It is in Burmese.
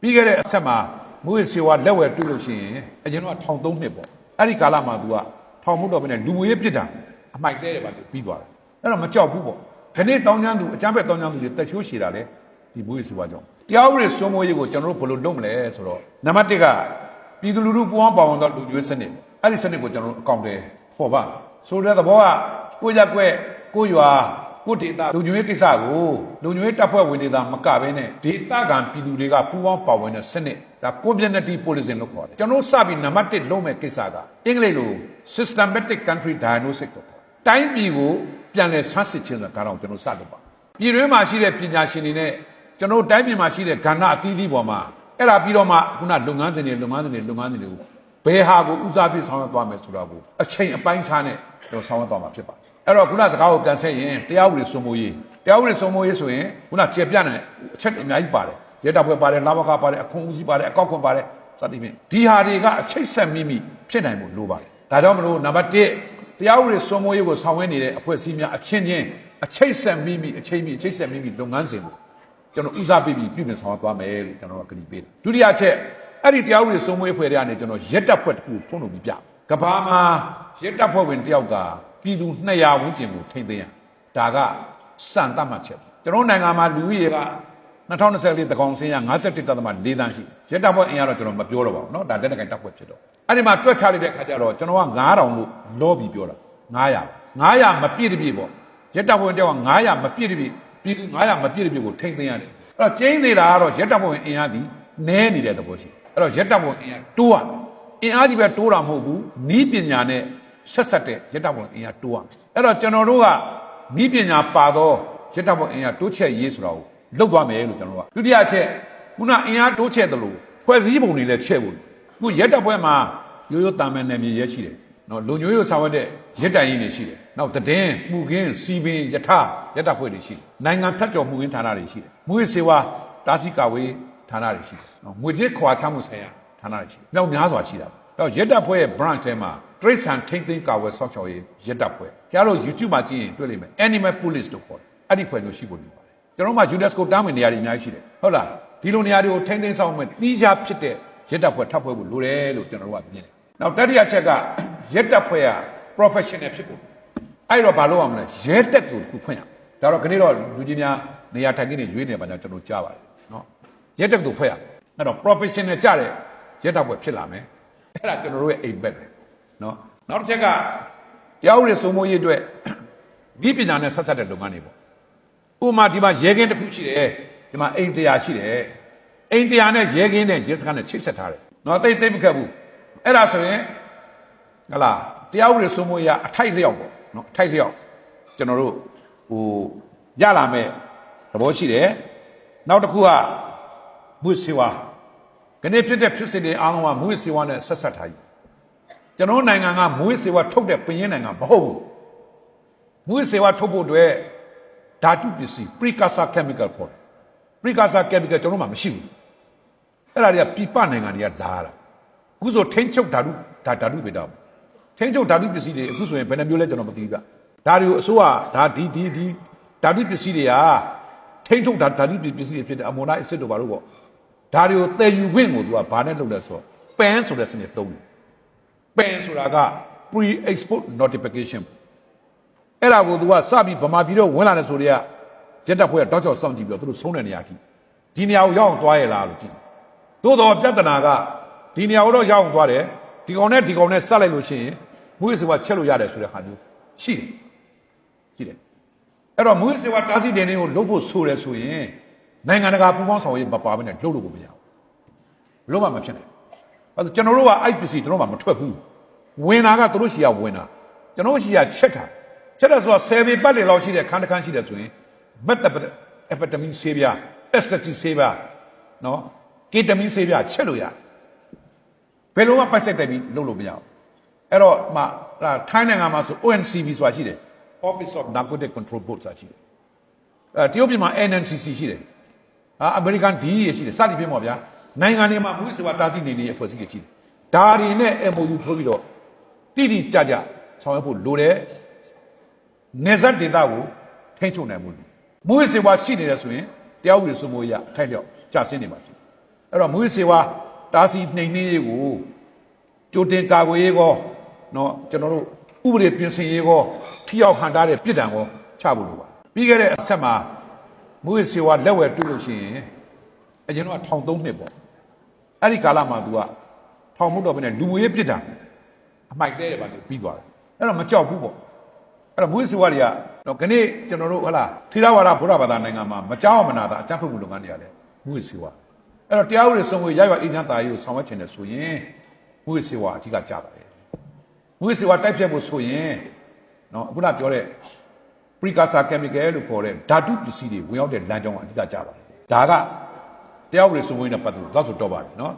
ပြီးခဲ့တဲ့အဆက်မှာမူရစီဝါလက်ဝဲတွေ့လို့ရှိရင်အရင်တော့ထောင်သုံးနှစ်ပေါ့အဲ့ဒီကာလမှာ तू ကထောင်မှုတော့ပဲနဲ့လူမွေရေးပြစ်တာအမိုက်လဲတယ်ပါပြီးသွားတယ်အဲ့တော့မကြောက်ဘူးပေါ့ခဏတောင်းချမ်းသူအကြမ်းဖက်တောင်းချမ်းသူတွေတက်ချိုးရှည်တာလေဒီမူရစီဝါကြောင့်တရားဥပဒေစိုးမိုးရေးကိုကျွန်တော်တို့ဘယ်လိုလုပ်မလဲဆိုတော့နံပါတ်1ကပြည်သူလူထုပူးပေါင်းပါဝင်တော့လူမျိုးစနစ်ပေါ့အဲ့ဒီစနစ်ကိုကျွန်တော်တို့အကောင့်တွေဖော်ပါဆိုတဲ့သဘောကကိုရက်ကွက်ကိုရွာ ကိုဒေတာလူညွေးကိစ္စကိုလူညွေးတပ်ဖွဲ့ဝင်တွေကမကဘဲနဲ့ဒေတာကံပြည်သူတွေကပူးပေါင်းပါဝင်တဲ့စနစ်ဒါ community policing လို့ခေါ်တယ်ကျွန်တော်တို့စပြီးနံပါတ်1လုံးမဲ့ကိစ္စကအင်္ဂလိပ်လို systematic country diagnosis ကိုခေါ်တယ်တိုင်းပြည်ကိုပြန်လည်ဆန်းစစ်ခြင်းဆိုတာကတော့ကျွန်တော်စလုပ်ပါပြည်တွင်းမှာရှိတဲ့ပညာရှင်တွေနဲ့ကျွန်တော်တို့တိုင်းပြည်မှာရှိတဲ့ကဏ္ဍအသီးသီးပေါ်မှာအဲ့ဒါပြီးတော့မှခုနလုပ်ငန်းစဉ်တွေလုပ်ငန်းစဉ်တွေလုပ်ငန်းစဉ်တွေကိုဘယ်ဟာကိုဦးစားပေးဆောင်ရွက်သွားမယ်ဆိုတာကိုအချိန်အပိုင်းခြားနဲ့ကျွန်တော်ဆောင်ရွက်သွားမှာဖြစ်ပါတယ် အဲ့တော့ခုနစကားကိုကန်ဆက်ရင်တရားဥပဒေစိုးမိုးရေးတရားဥပဒေစိုးမိုးရေးဆိုရင်ခုနကျေပြန့်တဲ့အချက်တွေအများကြီးပါတယ်ရဲတပ်ဖွဲ့ပါတယ်လာဘကပါတယ်အခွန်ဦးစီးပါတယ်အကောက်ခွန်ပါတယ်စသဖြင့်ဒီဟာတွေကအချိတ်ဆက်မိမိဖြစ်နိုင်ဖို့လိုပါတယ်ဒါကြောင့်မလို့နံပါတ်1တရားဥပဒေစိုးမိုးရေးကိုဆောင်ရွက်နေတဲ့အဖွဲ့အစည်းများအချင်းချင်းအချိတ်ဆက်မိမိအချိန်မိအချိတ်ဆက်မိမိလုပ်ငန်းစဉ်ကိုကျွန်တော်ဦးစားပေးပြီးပြုပြင်ဆောင်ရွက်သွားမယ်လို့ကျွန်တော်ကကတိပေးတယ်ဒုတိယချက်အဲ့ဒီတရားဥပဒေစိုးမိုးရေးအဖွဲ့တွေကနေကျွန်တော်ရက်တပ်ဖွဲ့တစ်ခုထုံးလုပ်ပြီးပြကဘာမှာရက်တပ်ဖွဲ့ဝင်တယောက်က ပြည်သူ200ဝန်းကျင်ကိုထိမ့်သိမ်းရဒါကစံတတ်မှတ်ချက်ကျွန်တော်နိုင်ငံမှာလူကြီးတွေက2024တကောင်စင်းရ51တသမ4တန်းရှိရက်တပ်ဖွဲ့အင်အားတော့ကျွန်တော်မပြောတော့ပါဘူးเนาะဒါတက်တဲ့ကင်တပ်ဖွဲ့ဖြစ်တော့အဲ့ဒီမှာတွက်ချလိုက်တဲ့ခါကျတော့ကျွန်တော်က9000လို့လောပြီးပြောတာ900 900မပြည့်တပြည့်ပေါ့ရက်တပ်ဖွဲ့တယောက်က900မပြည့်တပြည့်ပြည်သူ900မပြည့်တပြည့်ကိုထိမ့်သိမ်းရတယ်အဲ့တော့ကျင်းသေးတာကတော့ရက်တပ်ဖွဲ့အင်အားဒီနည်းနေတဲ့သဘောရှိအဲ့တော့ရက်တပ်ဖွဲ့အင်အားတိုးရမယ်အင်အားကြီးပဲတိုးတာမဟုတ်ဘူးနီးပညာနဲ့ ဆက်ဆက်တဲ့ရက်တပ်ဖွဲ့အင်အားတိုးရမယ်အဲ့တော့ကျွန်တော်တို့ကနီးပညာပါတော့ရက်တပ်ဖွဲ့အင်အားတိုးချက်ရေးဆိုတာကိုလုပ်သွားမယ်လို့ကျွန်တော်တို့ကဒုတိယချက်ခုနအင်အားတိုးချက်တယ်လို့ဖွဲ့စည်းပုံတွေလည်းချက်ဖို့ခုရက်တပ်ဖွဲ့မှာရိုးရိုးတာမန်နယ်မြေရဲရှိတယ်နော်လူညွေးရိုးဆောင်ရတဲ့ရက်တိုင်ရင်တွေရှိတယ်နောက်တည်င်းမှုကင်းစီပင်ယထရက်တပ်ဖွဲ့တွေရှိတယ်နိုင်ငံဖြတ်ကျော်မှုကင်းဌာနတွေရှိတယ်မွေးစေဝါတားဆီးကာဝေးဌာနတွေရှိတယ်နော်ငွေကြေးခွာချမှုဆိုင်ရာဌာနတွေရှိတယ်မြောက်များစွာရှိတာပေါ့ တော့ရက်တပ်ဖွဲ့ရဲ့ branch ထဲမှာ trace and ထိမ့်သိမ်းကာဝယ်ဆောက်ရှောက်ရေးရက်တပ်ဖွဲ့ကျတော့ YouTube မှာကြည့်ရင်တွေ့လိမ့်မယ် animal police လို့ခေါ်တယ်အဲ့ဒီဖွဲ့မျိုးရှိဖို့လိုပါတယ်ကျွန်တော်တို့မှာ UNESCO တားဝင်နေရာတွေအများကြီးရှိတယ်ဟုတ်လားဒီလိုနေရာတွေကိုထိမ့်သိမ်းဆောင်မဲ့တီးခြားဖြစ်တဲ့ရက်တပ်ဖွဲ့ထပ်ဖွဲ့ဖို့လိုတယ်လို့ကျွန်တော်တို့ကမြင်တယ်နောက်တတိယချက်ကရက်တပ်ဖွဲ့က professional ဖြစ်ဖို့အဲ့တော့ဘာလုပ်အောင်မလဲရဲတက်ကိုတစ်ခုဖွင့်ရဒါတော့ခဏတော့လူကြီးများနေရာထိုင်ခင်းတွေရွေးနေပါကြကျွန်တော်ကြားပါတယ်နော်ရဲတက်ကိုဖွဲ့ရအဲ့တော့ professional ကြတဲ့ရဲတပ်ဖွဲ့ဖြစ်လာမယ် အဲ့ဒါကျွန်တော်တို့ရဲ့အိမ်ဘက်ပဲနော်နောက်တစ်ချက်ကတရားဥပဒေစိုးမိုးရေးအတွက်ဒီပညာနဲ့ဆက်သက်တဲ့လုပ်ငန်းတွေပေါ့ဥပမာဒီမှာရဲကင်းတစ်ခုရှိတယ်ဒီမှာအိမ်တရားရှိတယ်အိမ်တရားနဲ့ရဲကင်းနဲ့ရဲစခန်းနဲ့ချိတ်ဆက်ထားတယ်နော်တိတ်တိတ်မခက်ဘူးအဲ့ဒါဆိုရင်ဟလာတရားဥပဒေစိုးမိုးရေးအထိုက်လျောက်ပေါ့နော်အထိုက်လျောက်ကျွန်တော်တို့ဟိုရလာမဲ့သဘောရှိတယ်နောက်တစ်ခုကမွေစေဝါ ခနေ့ဖြစ်တဲ့ဖြစ်စဉ်တွေအားလုံးကမွေစေဝါနဲ့ဆက်ဆက်ထားကြီးကျွန်တော်နိုင်ငံကမွေစေဝါထုတ်တဲ့ပင်ရင်းနိုင်ငံမဟုတ်ဘူးမွေစေဝါထုတ်ဖို့အတွက်ဓာတုပစ္စည်း precursor chemical ခေါ်တယ် precursor chemical ကျွန်တော်မှမရှိဘူးအဲ့ဒါတွေကပြပနိုင်ငံတွေကလာတာအခုဆိုထိန်းချုပ်ဓာတုဓာဓာတုပေတာထိန်းချုပ်ဓာတုပစ္စည်းတွေအခုဆိုရင်ဘယ်နှမျိုးလဲကျွန်တော်မသိဘူးဗျဒါတွေကိုအစိုးရဒါဒီဒီဒီဓာတုပစ္စည်းတွေကထိန်းချုပ်ဓာဓာတုပစ္စည်းတွေဖြစ်တဲ့အမိုနိုက်အဆစ်တို့ဘာလို့ပေါ့ ဒါတွေကိုတည်ယူခွင့်ကိုသူကဘာနဲ့လုပ်လဲဆိုတော့ပန်ဆိုတဲ့စနစ်သုံးတယ်ပန်ဆိုတာက pre export notification အဲ့ဒါကိုသူကစပြီးဗမာပြည်တော့ဝင်လာတယ်ဆိုတော့ရက်တပ်ဖွဲ့ကတောက်ချောက်စောင့်ကြည့်ပြီးတော့သူတို့ဆုံးတဲ့နေရာထိဒီနေရာကိုရောက်အောင်သွားရလားလို့ကြည့်သို့တော့ပြဿနာကဒီနေရာကိုတော့ရောက်အောင်သွားတယ်ဒီကောင်နဲ့ဒီကောင်နဲ့ဆက်လိုက်လို့ရှိရင်မွေးစေဝါချက်လို့ရတယ်ဆိုတဲ့ဟာမျိုးရှိတယ်ရှိတယ်အဲ့တော့မွေးစေဝါတားဆီးတယ်တွေကိုလုပ်ဖို့ဆိုတယ်ဆိုရင် နိုင်ငံတကာပူးပေါင်းဆောင်ရွက်မပါဘဲနဲ့လုပ်လို့ကိုမရဘူးလုံးဝမဖြစ်နိုင်အဲ့ဒါကျွန်တော်တို့က IPC ကျွန်တော်မှမထွက်ဘူးဝင်တာကသူတို့ရှီကဝင်တာကျွန်တော်ရှီကချက်တာချက်တယ်ဆိုတာ10ပေပတ်လေလောက်ရှိတဲ့ခန်းတစ်ခန်းရှိတယ်ဆိုရင်မက်တအဖက်တမင်းဆေးပြားအက်စတတီဆေးပြားနော်ကီတမင်းဆေးပြားချက်လို့ရတယ်ဘယ်လိုမှပတ်ဆက်တယ်ပြီးလုပ်လို့မရဘူးအဲ့တော့မှထိုင်းနိုင်ငံမှာဆို ONCV ဆိုတာရှိတယ် Office of Narcotic Control Board ဆိုတာရှိတယ်အဲတရုတ်ပြည်မှာ NNCC ရှိတယ် အာအမေရိကန် DEA ရှိတယ်စသည်ဖြင့်ပေါ့ဗျာနိုင်ငံတွေမှာမူစဝါတားဆီးနေနေတဲ့အဖွဲ့အစည်းတွေရှိတယ်ဒါတွေနဲ့ MOU ထိုးပြီးတော့တိတိကျကျဆောင်ရွက်ဖို့လိုတယ်နေဆက်ဒေတာကိုထိန်းချုပ်နိုင်မှုမူဝေစေဝါရှိနေတယ်ဆိုရင်တရားဥပဒေစိုးမိုးရေးအထိုက်လျောက်ကြာဆင်းနေမှာဖြစ်အဲ့တော့မူစေဝါတားဆီးနှိမ်နှင်းရေးကိုကြိုတင်ကာကွယ်ရေးကောနော်ကျွန်တော်တို့ဥပဒေပြင်ဆင်ရေးကောထိရောက်ဟန်တားတဲ့ပြည်တံကောချဖို့လိုပါပြီးခဲ့တဲ့အဆက်မှာ မူစေဝါလက်ဝယ်တွေ့လို့ရှိရင်အရင်တော့ထောင်သုံးနှစ်ပေါ့အဲ့ဒီကာလမှာ तू ကထောင်မှုတော့ဘယ်နဲ့လူငွေရေးပြည်တံအမိုက်လဲတယ်ပါသူပြီးသွားတယ်အဲ့တော့မကြောက်ဘူးပေါ့အဲ့တော့မွေးစွာတွေကတော့ခနေ့ကျွန်တော်တို့ဟလာထိရဝါဒဘုရားဘာသာနိုင်ငံမှာမကြောက်မနာတာအကြမ်းဖက်မှုလုပ်ငန်းတွေရတယ်မွေးစွာအဲ့တော့တရားဥပဒေဆုံးဝေရရွာအိမ်ချမ်းသားရေးကိုဆောင်ရွက်ခြင်းနဲ့ဆိုရင်မွေးစွာအဓိကကြပါတယ်မွေးစွာတိုက်ဖြတ်ဖို့ဆိုရင်နော်အခုနပြောတဲ့ precursor chemical လို့ခေါ်တဲ့ဓာတုပစ္စည်းတွေဝင်ရောက်တဲ့လမ်းကြောင်းကအဓိကကြပါတယ်ဒါကတရားဥပဒေဆုံးဝေနဲ့ပတ်သက်လို့တော့ဆိုတော့ပါတယ်နော်